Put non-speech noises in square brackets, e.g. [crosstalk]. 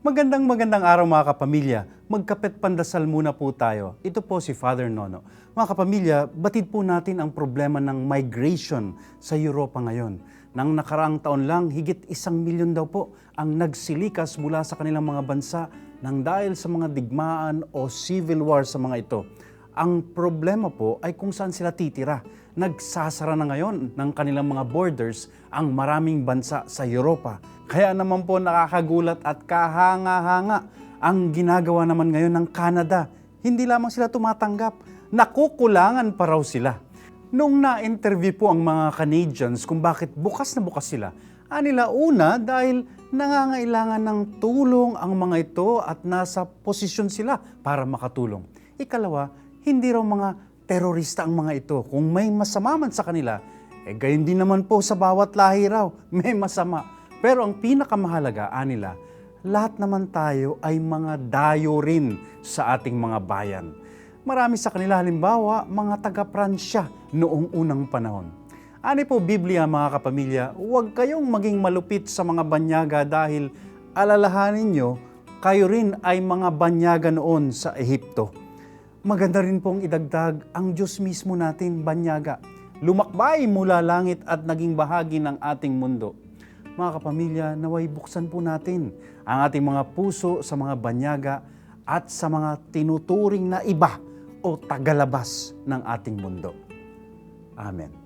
Magandang magandang araw mga kapamilya. Magkapit pandasal muna po tayo. Ito po si Father Nono. Mga kapamilya, batid po natin ang problema ng migration sa Europa ngayon. Nang nakaraang taon lang, higit isang milyon daw po ang nagsilikas mula sa kanilang mga bansa nang dahil sa mga digmaan o civil war sa mga ito. Ang problema po ay kung saan sila titira. Nagsasara na ngayon ng kanilang mga borders ang maraming bansa sa Europa. Kaya naman po nakakagulat at kahanga-hanga ang ginagawa naman ngayon ng Canada. Hindi lamang sila tumatanggap, nakukulangan pa raw sila. Nung na-interview po ang mga Canadians kung bakit bukas na bukas sila, anila una dahil nangangailangan ng tulong ang mga ito at nasa posisyon sila para makatulong. Ikalawa, hindi raw mga terorista ang mga ito. Kung may masama man sa kanila, eh gayon din naman po sa bawat lahi raw, [laughs] may masama. Pero ang pinakamahalaga, anila, lahat naman tayo ay mga dayo rin sa ating mga bayan. Marami sa kanila halimbawa, mga taga-Pransya noong unang panahon. Ani po Biblia mga kapamilya, huwag kayong maging malupit sa mga banyaga dahil alalahanin nyo, kayo rin ay mga banyaga noon sa Ehipto. Maganda rin pong idagdag ang Diyos mismo natin, banyaga. Lumakbay mula langit at naging bahagi ng ating mundo. Mga kapamilya, naway buksan po natin ang ating mga puso sa mga banyaga at sa mga tinuturing na iba o tagalabas ng ating mundo. Amen.